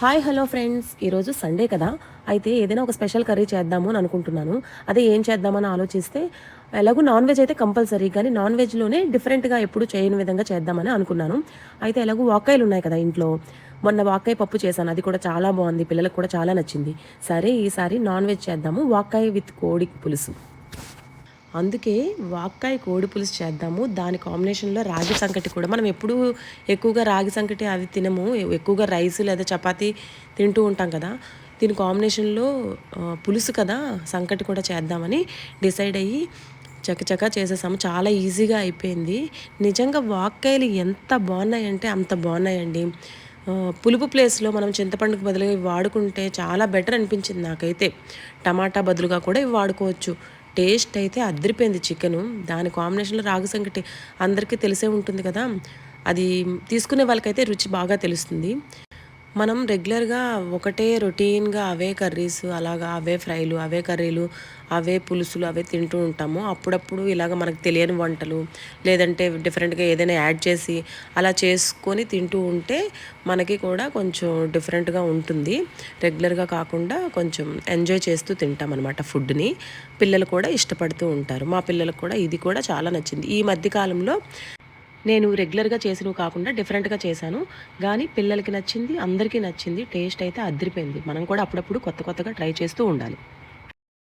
Hi hello friends. ఈరోజు Sunday కదా. అయితే ఏదైనా ఒక స్పెషల్ కర్రీ చేద్దాము అని అనుకుంటున్నాను. అదే ఏం చేద్దామని ఆలోచిస్తే ఎలాగో నాన్ వెజ్ అయితే కంపల్సరీ కానీ నాన్ వెజ్లోనే డిఫరెంట్గా ఎప్పుడు చేయని విధంగా చేద్దామని అనుకున్నాను. అయితే ఎలాగో వాకాయలు ఉన్నాయి కదా ఇంట్లో. మొన్న వాకాయ పప్పు చేశాను. అది కూడా చాలా బాగుంది. పిల్లలకు కూడా చాలా నచ్చింది. సరే ఈసారి నాన్ వెజ్ చేద్దాము. వాకాయ విత్ కోడి పులుసు. అందుకే వాక్కాయ కోడి పులుసు చేద్దాము. దాని కాంబినేషన్లో రాగి సంకటి కూడా మనం ఎప్పుడూ ఎక్కువగా రాగి సంకటి అవి తినము. ఎక్కువగా రైస్ లేదా చపాతీ తింటూ ఉంటాం కదా. దీని కాంబినేషన్లో పులుసు కదా సంకటి కూడా చేద్దామని డిసైడ్ అయ్యి చకచకా చేసేసాము. చాలా ఈజీగా అయిపోయింది. నిజంగా వాక్కాయలు ఎంత బాగున్నాయంటే అంత బాగున్నాయండి. పులుపు ప్లేస్లో మనం చింతపండుకు బదులుగా ఇవి వాడుకుంటే చాలా బెటర్ అనిపించింది నాకైతే. టమాటా బదులుగా కూడా ఇవి వాడుకోవచ్చు. టేస్ట్ అయితే అదిరిపోయింది చికెను. దాని కాంబినేషన్లో రాగి సంగటి అందరికీ తెలిసే ఉంటుంది కదా. అది తీసుకునే వాళ్ళకైతే రుచి బాగా తెలుస్తుంది. మనం రెగ్యులర్గా ఒకటే రొటీన్గా అవే కర్రీస్ అలాగా అవే ఫ్రైలు అవే కర్రీలు అవే పులుసులు అవే తింటూ ఉంటాము. అప్పుడప్పుడు ఇలాగ మనకు తెలియని వంటలు లేదంటే డిఫరెంట్గా ఏదైనా యాడ్ చేసి అలా చేసుకొని తింటూ ఉంటే మనకి కూడా కొంచెం డిఫరెంట్గా ఉంటుంది. రెగ్యులర్గా కాకుండా కొంచెం ఎంజాయ్ చేస్తూ తింటాం అనమాట ఫుడ్ని. పిల్లలు కూడా ఇష్టపడుతూ ఉంటారు. మా పిల్లలకు కూడా ఇది కూడా చాలా నచ్చింది. ఈ మధ్యకాలంలో నేను రెగ్యులర్గా చేసినవి కాకుండా డిఫరెంట్గా చేశాను. కానీ పిల్లలకి నచ్చింది అందరికీ నచ్చింది టేస్ట్ అయితే అదిరిపోయింది. మనం కూడా అప్పుడప్పుడు కొత్త కొత్తగా ట్రై చేస్తూ ఉండాలి.